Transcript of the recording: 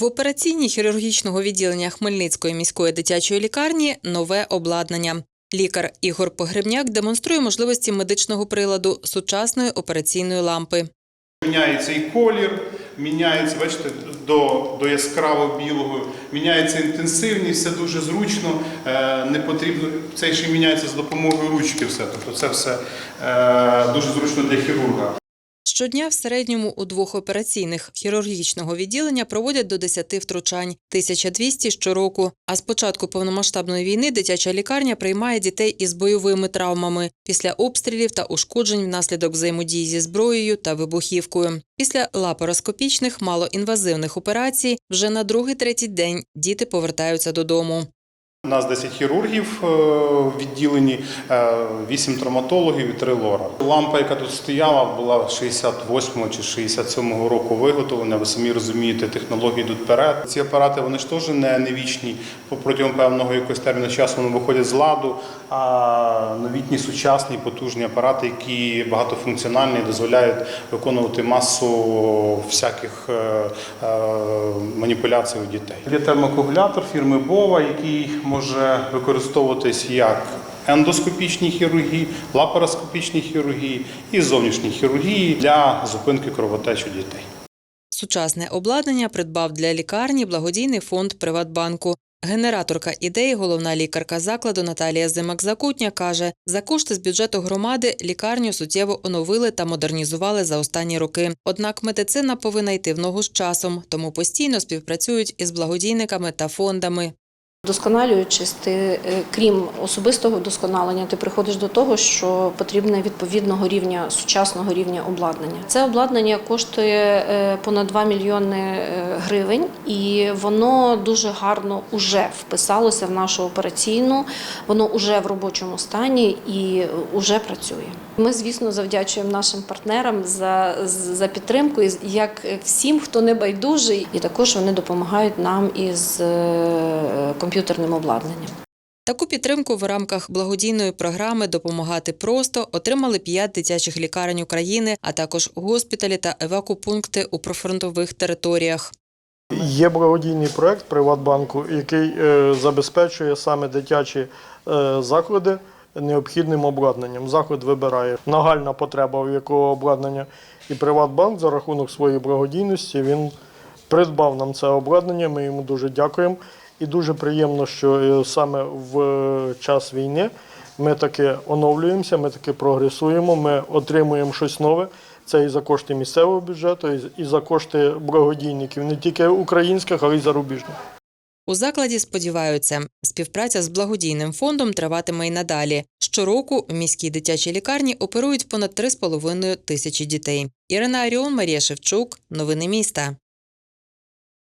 В операційній хірургічного відділення Хмельницької міської дитячої лікарні нове обладнання. Лікар Ігор Погребняк демонструє можливості медичного приладу сучасної операційної лампи. Міняється і колір, міняється, бачите, до, до яскраво білого, міняється інтенсивність, все дуже зручно, е, не потрібно. Це ще міняється за допомогою ручки. Все. Тобто це все е, дуже зручно для хірурга. Щодня в середньому у двох операційних хірургічного відділення проводять до 10 втручань, 1200 щороку. А з початку повномасштабної війни дитяча лікарня приймає дітей із бойовими травмами після обстрілів та ушкоджень внаслідок взаємодії зі зброєю та вибухівкою. Після лапароскопічних малоінвазивних операцій вже на другий-третій день діти повертаються додому. У нас 10 хірургів е, в відділенні, 8 травматологів і 3 лора. Лампа, яка тут стояла, була 68 чи 67 року виготовлена. Ви самі розумієте, технології йдуть вперед. Ці апарати вони ж теж не, не вічні. Протягом певного якогось терміну часу вони виходять з ладу. А новітні сучасні потужні апарати, які багатофункціональні, дозволяють виконувати масу всяких е, е, маніпуляцій у дітей. Є термокоагулятор фірми Бова, який може використовуватись як ендоскопічній хірургії, лапароскопічній хірургії і зовнішній хірургії для зупинки кровотечі дітей. Сучасне обладнання придбав для лікарні благодійний фонд Приватбанку. Генераторка ідеї, головна лікарка закладу Наталія Зимак-Закутня каже, за кошти з бюджету громади лікарню суттєво оновили та модернізували за останні роки. Однак медицина повинна йти в ногу з часом, тому постійно співпрацюють із благодійниками та фондами. Досконалюючись, ти, е, крім особистого вдосконалення, ти приходиш до того, що потрібне відповідного рівня сучасного рівня обладнання. Це обладнання коштує е, понад 2 мільйони е, гривень, і воно дуже гарно уже вписалося в нашу операційну. Воно уже в робочому стані і уже працює. Ми, звісно, завдячуємо нашим партнерам за, за підтримку, як всім, хто не байдужий, і також вони допомагають нам із е, комп'ютерним обладнанням. Таку підтримку в рамках благодійної програми Допомагати просто отримали п'ять дитячих лікарень України, а також госпіталі та евакупункти у прифронтових територіях. Є благодійний проект Приватбанку, який е, забезпечує саме дитячі е, заклади необхідним обладнанням. Заклад вибирає нагальна потреба, в якого обладнання, і Приватбанк за рахунок своєї благодійності він придбав нам це обладнання. Ми йому дуже дякуємо. І дуже приємно, що е, саме в е, час війни ми таки оновлюємося, ми таки прогресуємо, ми отримуємо щось нове. Це і за кошти місцевого бюджету, і- за кошти благодійників, не тільки українських, але й зарубіжних. У закладі сподіваються, співпраця з благодійним фондом триватиме й надалі. Щороку в міській дитячій лікарні оперують понад 3,5 тисячі дітей. Ірина Аріон, Марія Шевчук. Новини міста.